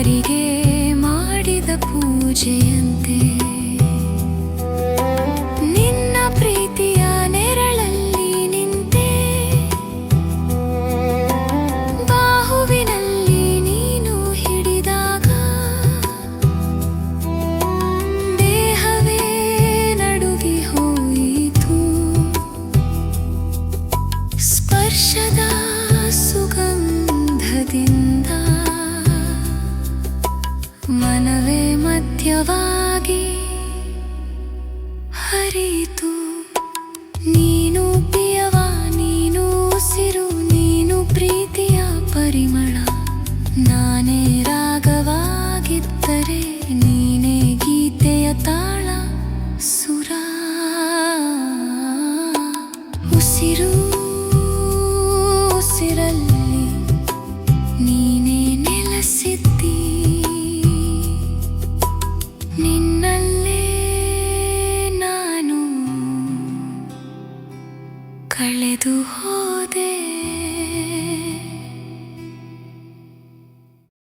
ಅವರಿಗೆ ಮಾಡಿದ ಪೂಜೆಯನ್ನು ವೇಗವಾಗಿ ಹರಿತು ನೀನು ಪಿಯವ ನೀನು ಉಸಿರು, ನೀನು ಪ್ರೀತಿಯ ಪರಿಮಳ. ನಾನೇ ರಾಗವಾಗಿದ್ದರೆ ನೀನೇ ಗೀತೆಯ ತಾಳ ಸುರ. ಉಸಿರು ಕಳೆದು ಹೋದೆ.